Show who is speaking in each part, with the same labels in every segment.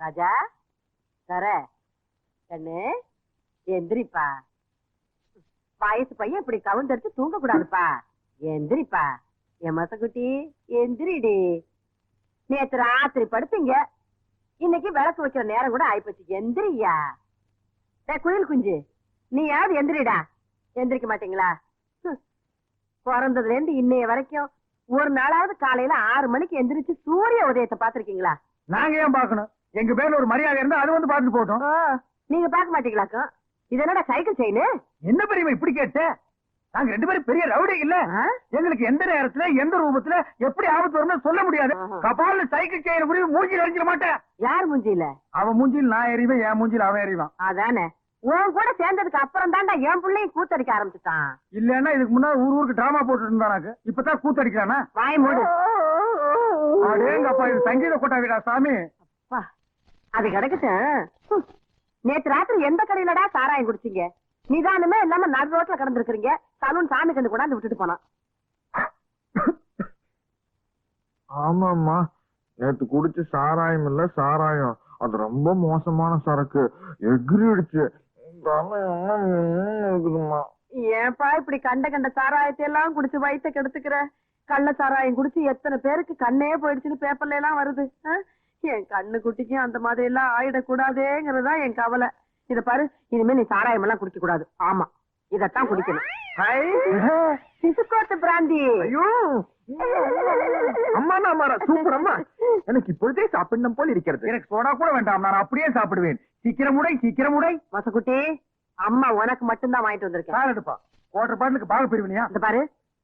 Speaker 1: ராஜா தர கண்ணு எந்திரிப்பா. வயசு பையன் இப்படி கவுந்தெடுத்து தூங்க கூடாதுப்பா எந்திரிப்பா. என் மசக்குட்டி எந்திரிடி. நேத்து ராத்திரி படுத்தீங்க. இன்னைக்கு விளக்கு வைக்கிற நேரம் கூட ஆயிப்போச்சு. எந்திரியா. டே குயில் குஞ்சு நீ யாவது எந்திரிடா. எந்திரிக்க மாட்டீங்களா? ஹம். பிறந்ததுல இருந்து இன்னைய வரைக்கும் ஒரு நாளாவது காலையில ஆறு மணிக்கு எந்திரிச்சு சூரிய உதயத்தை பாத்திருக்கீங்களா
Speaker 2: நாங்க ஏன் பார்க்கணும்? எங்க பேர்ல ஒரு மரியாதை இருந்தா அது வந்து பார்த்துட்டு போட்டோம்
Speaker 1: நீங்க பார்க்க மாட்டீங்களாக்கும்? இது என்னடா சைக்கிள் செயின்
Speaker 2: என்ன பெரியமா இப்படி கேட்ட? நாங்க ரெண்டு பேரும் பெரிய ரவுடி இல்ல. எங்களுக்கு எந்த நேரத்துல எந்த ரூபத்துல எப்படி ஆபத்து வரும்னு சொல்ல முடியாது. கபால சைக்கிள் செயின் புரிய மூஞ்சில அடிச்சிட மாட்டேன்.
Speaker 1: யார் மூஞ்சில
Speaker 2: அவன் மூஞ்சில் நான் எறிவேன் என் மூஞ்சில் அவன் எறிவான்.
Speaker 1: அதானே. உன் கூட சேர்ந்ததுக்கு அப்புறம் தான்டா என் பிள்ளையும் கூத்தடிக்க ஆரம்பிச்சுட்டான்.
Speaker 2: இல்லன்னா இதுக்கு முன்னாடி ஊர் ஊருக்கு டிராமா போட்டுட்டு இருந்தானாக்கு இப்பதான் கூத்தடிக்கிறானா?
Speaker 1: வாய் மூடு.
Speaker 2: அடேங்கப்பா இது சங்கீத கொட்டாவிடா சாமி?
Speaker 1: அப்பா, அது கிடக்கட்டும். நேத்து ராத்திரி எந்த கடையிலடா சாராயம் குடிச்சீங்க? நிதானமே இல்லாம நடு ரோட்ல கிடந்திருக்கிறீங்க. சலூன் சாமி கண்டு கொண்டாந்து விட்டுட்டு போனான்.
Speaker 3: ஆமாம்மா. நேத்து குடிச்ச சாராயம் இல்ல சாராயம். அது ரொம்ப மோசமான சரக்கு. எகிரிடுச்சு
Speaker 1: ஏன்பா இப்படி கண்ட கண்ட சாராயத்தை எல்லாம் குடிச்சு வயித்த கெடுத்துக்கிற? கள்ள சாராயம் குடிச்சு எத்தனை பேருக்கு கண்ணே போயிடுச்சுன்னு பேப்பர்ல எல்லாம் வருது? என் கண்ணு குட்டிக்கும் அந்த மாதிரி எல்லாம் ஆயிடக்கூடாதேங்கிறதா என் கவலை. இத பாரு இனிமே நீ சாராயம் எல்லாம் குடிக்க கூடாது ஆமா இதத்தான் குடிக்கணும். சிசுக்கோட்டு பிராந்தி.
Speaker 3: ஐயோ. அம்மா அம்மா சூப்பர் அம்மா. எனக்கு இப்பொழுதே சாப்பிடணும் போல் இருக்கிறது.
Speaker 2: எனக்கு சோடா கூட வேண்டாம் நான் அப்படியே சாப்பிடுவேன். சீக்கிரம் உடை சீக்கிரம் உடை.
Speaker 1: மசக்குட்டி அம்மா உனக்கு மட்டும்தான் வாங்கிட்டு வந்திருக்கேன்.
Speaker 2: எடுப்பா. ஓட்டர் பாட்டுக்கு பாக பிரிவினியா?
Speaker 1: இந்த பாரு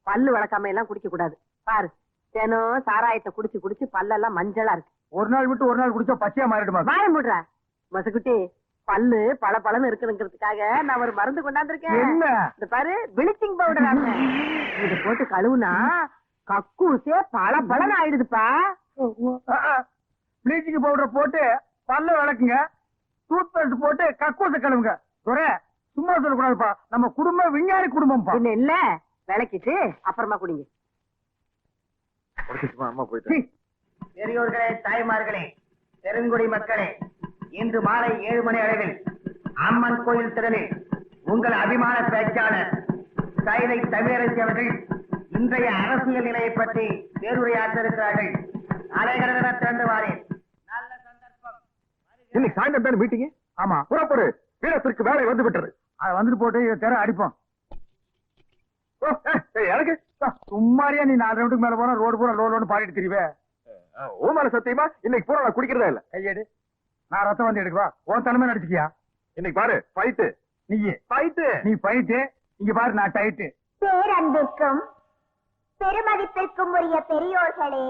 Speaker 1: பல்லு விளக்காம எல்லாம் குடிக்க கூடாது பாரு தினம் சாராயத்தை குடிச்சு குடிச்சு பல்லெல்லாம் மஞ்சளா இருக்கு.
Speaker 2: ஒரு நாள் விட்டு ஒரு நாள் குடிச்சா பச்சையா மாறிடுமா?
Speaker 1: வாய முடுற. மசக்குட்டி பல்லு பல பலன்னு இருக்குங்கிறதுக்காக நான் ஒரு மருந்து கொண்டாந்துருக்கேன்.
Speaker 2: என்ன?
Speaker 1: இந்த பாரு பிளிச்சிங் பவுடர் இது போட்டு கழுவுனா கக்கூசே பல பலன் ஆயிடுதுப்பா.
Speaker 2: ப்ளீச்சிங் பவுடர் போட்டு பல்ல விளக்குங்க. டூத் பேஸ்ட் போட்டு கக்கூச கழுவுங்க. துரை சும்மா சொல்லக்கூடாதுப்பா. நம்ம குடும்பம் விஞ்ஞானி குடும்பம்ப்பா.
Speaker 1: பின்ன இல்ல விளக்கிட்டு அப்புறமா குடிங்க.
Speaker 3: அம்மா போயிட்டு
Speaker 4: பெரியோர்களே தாய்மார்களே பெருங்குடி மக்களே இன்று மாலை ஏழு மணி அளவில் அம்மன் கோயில் திறனில் உங்கள் அபிமான பேச்சாளர் கைதை தமிழரசி அவர்கள் இன்றைய அரசியல் நிலையை பற்றி பேருரையாற்ற இருக்கிறார்கள் அலைகடன திறந்து வாரேன் நல்ல சந்தர்ப்பம்.
Speaker 3: இன்னைக்கு சாயந்தரம் தானே மீட்டிங்
Speaker 2: ஆமா.
Speaker 3: புறப்படு. வீரத்திற்கு வேலை வந்து விட்டது
Speaker 2: அத வந்துட்டு போட்டு தெர அடிப்போம்.
Speaker 3: எனக்கு
Speaker 2: சும்மாரியா நீ நாலு ரவுண்டுக்கு மேல போனா ரோடு பூரா லோடு லோடு பாடிட்டு திரிவே.
Speaker 3: மேல சத்தியமா? இன்னைக்கு பூரா நான் குடிக்கிறதா இல்ல.
Speaker 2: கையெடு. நான் ரத்தம் வந்து எடுக்கவா? உன் தலைமை நடிச்சுக்கியா
Speaker 3: இன்னைக்கு பாரு ஃபைட்டு
Speaker 2: நீ
Speaker 3: ஃபைட்டு
Speaker 2: நீ போயிட்டு இங்க பாரு நான் டைட்டு
Speaker 5: பேரன்பிற்கும் பெருமதிப்பிற்கும் உரிய பெரியோர்களே.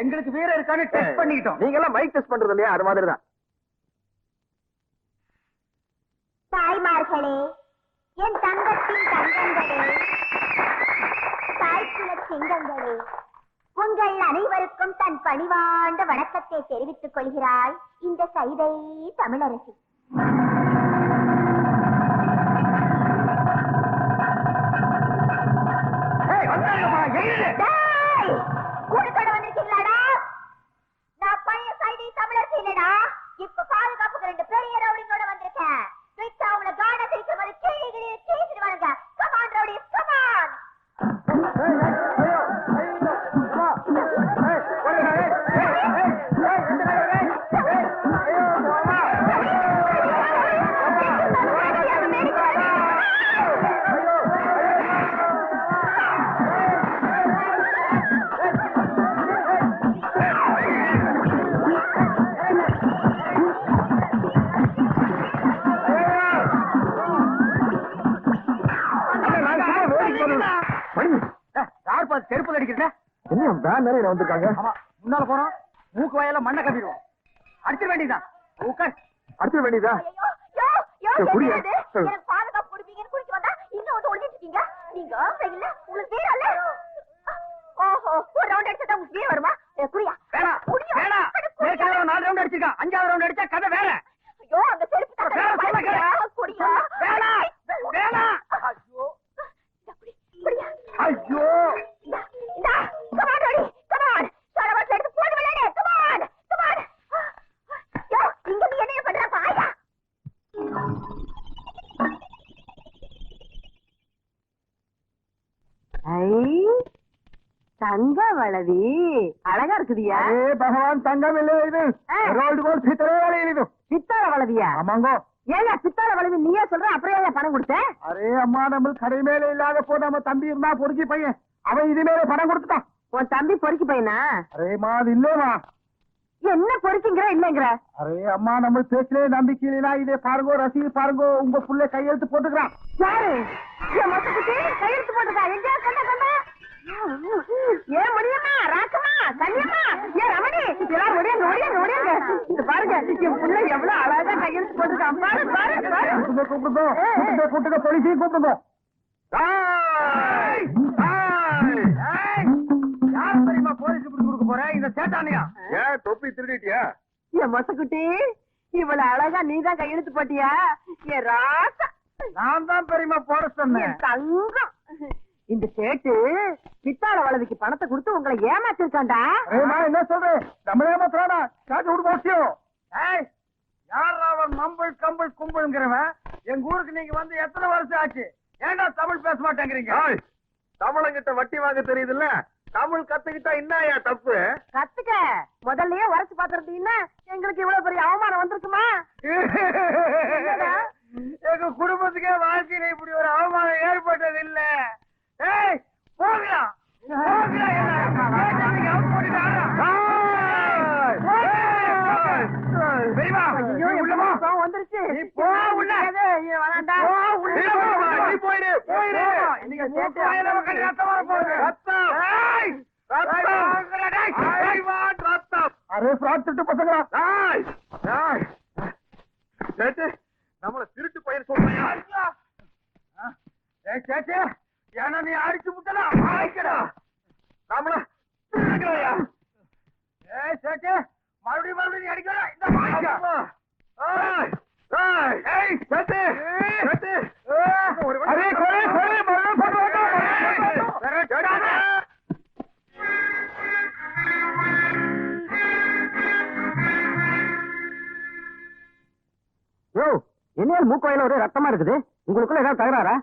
Speaker 2: எங்களுக்கு வீர இருக்கான்னு டெஸ்ட் பண்ணிக்கிட்டோம்.
Speaker 3: நீங்க எல்லாம் மைக் டெஸ்ட் பண்றது இல்லையா? அது மாதிரி தான்
Speaker 5: தாய்மார்களே என் தங்கத்தின் தங்கங்களே சிங்கங்களே உங்கள் அனைவருக்கும் தன் பணிவாண்ட வணக்கத்தை தெரிவித்துக் கொள்கிறாள் இந்த சைதை தமிழரசி.
Speaker 3: வேன் நிறைய வந்திருக்காங்க
Speaker 2: ஆமா முன்னால போறோம் மூக்கு வாயில மண்ணை கப்பிடுவோம் அடிச்சிட வேண்டியதுதான் உட்கார்
Speaker 3: அடிச்சிட வேண்டியதா
Speaker 5: ஐயோ, யோ, யோ,
Speaker 3: சரி, குடி.
Speaker 5: என்னது இது? எனக்கு பாதுகாப்பு கொடுப்பீங்கன்னு குடிக்க வந்தா இன்னும் வந்து ஒளிஞ்சிட்டு இருக்கீங்க. நீங்க இல்ல, உங்களுக்கு வீரம் இல்ல. ஓஹோ, ஒரு round அடிச்சா உங்களுக்கு வீரம் குடியா.
Speaker 2: வேணாம்
Speaker 5: குடியா. குடியா.
Speaker 2: ஏற்கனவே நாலு ரவுண்ட் அடிச்சிருக்கான் அஞ்சாவது ரவுண்ட் அடிச்சா கதை வேற
Speaker 5: ஐயோ, அந்த செருப்பு தட்டை
Speaker 2: வேணாம், சொல்ல
Speaker 5: குடியா,
Speaker 2: கேளு.
Speaker 5: குடியா.
Speaker 2: வேணாம் வேணாம்
Speaker 5: ஐயோ. இந்தா, குடி, குடியா.
Speaker 2: ஐயோ
Speaker 5: இந்தா, இந்தா, come on, Roddy, come on. சரவணத்துல எடுத்து போடு விளையாடு.
Speaker 1: வளவி அழகா இருக்குதியா?
Speaker 2: பகவான் தங்கம் இல்லை. ரோல்டு கோல் பித்தளை வளையல் இது.
Speaker 1: பித்தாள வளவியா?
Speaker 2: ஆமாங்கோ.
Speaker 1: ஏங்க பித்தாள வளவி நீயே சொல்ற அப்புறம் ஏன் பணம் கொடுத்த?
Speaker 2: அரே அம்மா நம்ம கடை மேல இல்லாத போ நம்ம தம்பி இருந்தா பொறுக்கி பையன். அவன் இது மேல பணம் கொடுத்துட்டான்.
Speaker 1: உன் தம்பி பொறுக்கி பையனா?
Speaker 2: அரேமா அது இல்லேமா
Speaker 1: என்ன பொறுக்கிங்கிற இல்லங்கிற?
Speaker 2: அரே அம்மா நம்ம பேச்சிலே நம்பிக்கை இல்லைனா இதே பாருங்கோ ரசீது பாருங்கோ உங்க புள்ள கையெழுத்து போட்டுக்கிறான்.
Speaker 1: யாரு? கையெழுத்து போட்டுக்கா? எங்க கண்ட கண்ட. ஏன் என் புள்ள எவ்வளவு அழகா கையெழுத்து போட்டுருக்கான் பாரு பாரு பாரு.
Speaker 2: கூப்பிடுங்க கூப்பிடுங்க கூப்பிடுங்க கூப்பிடுங்க போலீஸையும் கூப்பிடுங்க. யார் தெரியுமா போலீஸ் பிடிச்சு கொடுக்க போற? இந்த சேட்டானியா
Speaker 3: ஏன் தொப்பி திருடிட்டியா?
Speaker 1: என் மொசக்குட்டி இவ்வளவு அழகா நீதான் கையெழுத்து போட்டியா? என் ராசா.
Speaker 2: நான் தான் பெரியமா போட சொன்னேன்.
Speaker 1: தங்கம். இந்த சேட்டு பித்தாள வளவிக்கு பணத்தை கொடுத்து உங்களை ஏமாத்திருக்காண்டா
Speaker 2: என்ன சொல்றேன்? நம்மளே ஏமாத்துறானா? காட்டு விடு போச்சியோ யார் அவன் மம்பிள் கம்பிள் கும்பிள்ங்கிறவன் எங்க ஊருக்கு நீங்க வந்து எத்தனை வருஷம் ஆச்சு? ஏன்டா தமிழ் பேச மாட்டேங்கிறீங்க?
Speaker 3: ஏய்! தமிழங்கிட்ட வட்டி வாங்க தெரியுதுல்ல? தமிழ் கத்துக்கிட்டா என்னயா தப்பு?
Speaker 1: கத்துக்க. முதல்லயே உரைச்சு பாத்துருந்தீங்கன்னா எங்களுக்கு இவ்வளவு பெரிய அவமானம் வந்திருக்குமா?
Speaker 2: எங்க குடும்பத்துக்கே வாழ்க்கையில இப்படி ஒரு அவமானம் ஏற்பட்டது இல்ல ஏய் போகலாம் போகலாம் என்ன? ஏய், out பண்ணிட்டாரா? ஏய், பெரியம்மா,
Speaker 1: ஐயோ,
Speaker 2: நீ
Speaker 1: என்
Speaker 2: உள்ள வா.
Speaker 1: கோவம் வந்துருச்சு
Speaker 2: போ உள்ள.
Speaker 1: வேணாண்டா.
Speaker 2: போ உள்ள.
Speaker 3: நீ போயிடு, போயிடு.
Speaker 2: நீங்க சேட்டு வாயில உட்கார்ந்து ரத்தம் வர போகுது.
Speaker 3: ரத்தம்.
Speaker 2: ஏய்,
Speaker 3: ரத்தம்.
Speaker 2: வாங்குறா, டேய்.
Speaker 3: I want ரத்தம்.
Speaker 2: அரே fraud திட்டு பசங்களா
Speaker 3: ஏய்! ஏய்! சேட்டு, நம்மள திருட்டு பையன் சொல்றியா
Speaker 2: ஏய் சேட்டு ஏன்னா நீ அடிச்சு முட்டலாம் ஆயிக்கடா
Speaker 3: நம்மள திருடுகிறாயா?
Speaker 2: ஏய் சேட்டு மறுபடியும் மறுபடியும் நீ அடிக்கடா இந்த
Speaker 1: என்ன மூக்கோயில ஒரே ரத்தமா இருக்குது. உங்களுக்குள்ள ஏதாவது தகராறா?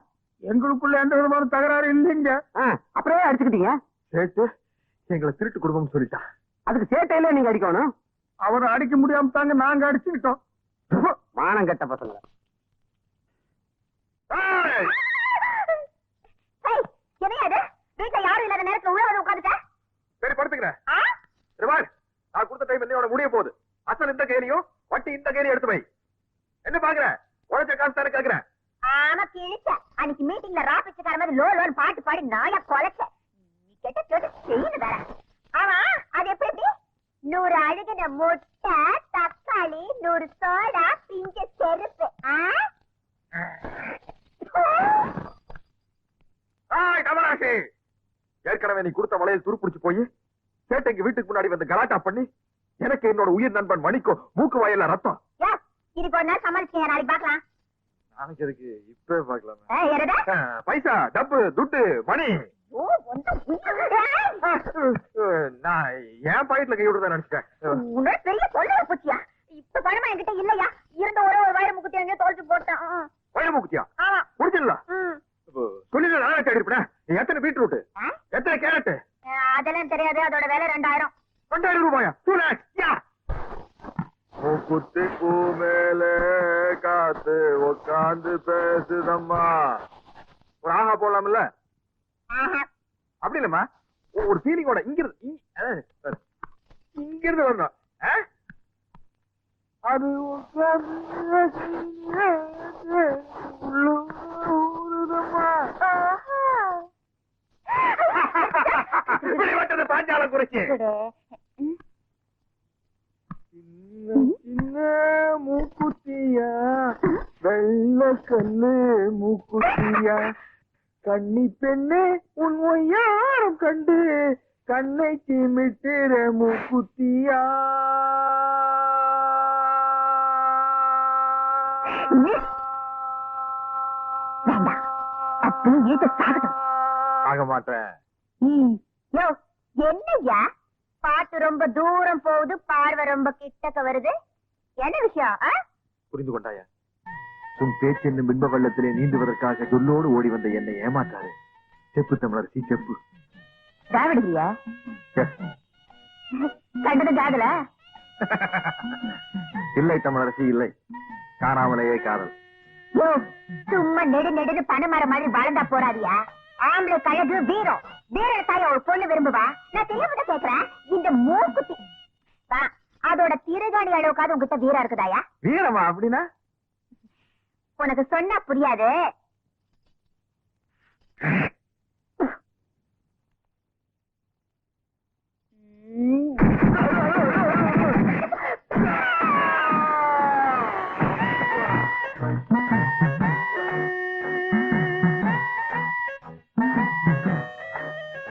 Speaker 2: எங்களுக்குள்ள எந்த விதமான தகராறு இல்லைங்க.
Speaker 1: அப்புறம் அடிச்சுக்கிட்டீங்க.
Speaker 3: சேட்டு எங்களை திருட்டு குடும்பம் சொல்லிட்டான்
Speaker 1: அதுக்கு சேட்டையில நீங்க அடிக்கணும்.
Speaker 2: அவரை அடிக்க முடியாம தாங்க நாங்க அடிச்சுக்கிட்டோம்.
Speaker 1: மானம் கெட்ட
Speaker 5: உட்கார்ந்துட்ட?
Speaker 3: சரி படுத்துக்கிறேன். நான் கொடுத்த டைம் என்னையோட முடிய போகுது. அசல் இந்த கேணியும் வட்டி இந்த கேணியும் எடுத்து வை. என்ன பாக்குற? உழைச்ச காசு தானே கேக்குறேன்
Speaker 5: ஆமா கிழிச்ச. அன்னைக்கு மீட்டிங்ல ரா பிச்சைக்கார மாதிரி லோ லோன்னு பாட்டு பாடி நாயா கொலைச்ச. நீ கெட்ட கேட்டு செய்யணும் வேற. ஆமா, அது எப்படி எப்படி? நூறு அழுகின முட்டை, தக்காளி, நூறு சோடா, பிஞ்ச செருப்பு. ஆ?
Speaker 3: ஆய் கமலாசி ஏற்கனவே நீ கொடுத்த வளையல் துருப்பிடிச்சு போய் சேட்டைக்கு வீட்டுக்கு முன்னாடி வந்து கலாட்டா பண்ணி எனக்கு என்னோட உயிர் நண்பன் மணிக்கோ மூக்கு வாயில ரத்தம்.
Speaker 5: யா, இதுக்கு ஒரு நாள் சமாளிச்சுங்க நாளைக்கு பார்க்கலாம்.
Speaker 3: நாளைக்கு எதுக்கு? இப்பவே பாக்கலாமே? பைசா டப்பு துட்டு மணி. நான் என் பாக்கெட்ல கை விடுறதா நினைச்சிட்டேன்.
Speaker 5: உன்னோட பெரிய சொல்ல போச்சியா இப்ப பணமா என்கிட்ட இல்லையா? இருந்த ஒரே ஒரு வயிறு முக்குத்தி எங்கேயோ தொலைச்சு போட்டேன். ஆ.
Speaker 3: வயிறு மூக்குத்தியா? ஒரு ஃபீலிங்கோட இங்க இருந்து இங்க- இருந்து வரணும்?
Speaker 2: அது
Speaker 3: பாஞ்சாலம் குறிச்சு.
Speaker 2: சின்ன சின்ன கன்னி பெண்ணே உன் ஒய்யாரம் கண்டு கண்ணை சிமிட்டுற மூக்குத்தியா.
Speaker 3: ஆக மாட்டேன்.
Speaker 5: ம். யோ, என்னய்யா? பாட்டு ரொம்ப தூரம் போகுது பார்வை ரொம்ப கிட்டக்க வருது. என்ன விஷயம்?
Speaker 3: புரிந்து கொண்டாயா? உன் பேச்சு என்னும் பின்ப வெள்ளத்திலே நீந்துவதற்காக சொல்லோடு ஓடி வந்த என்னை ஏமாற்றாரு செப்பு தமிழரசி செப்பு.
Speaker 5: கண்டது காதல
Speaker 3: இல்லை தமிழரசி இல்லை. காணாமலேயே காதல்.
Speaker 5: சும்மா நெடு நெடுன்னு பணமர மாதிரி வளர்ந்தா போறாதியா? ஆம்பளை கழகு வீரம். வீரன் தாய ஒரு பொண்ணு விரும்புவா? நான் தெரியாம கேக்குறேன் இந்த மூக்குத்தி. அதோட திருகாணி அளவுக்காவது உங்ககிட்ட வீரம் இருக்குதாயா?
Speaker 3: வீரமா அப்படின்னா?
Speaker 5: உனக்கு சொன்னா புரியாது?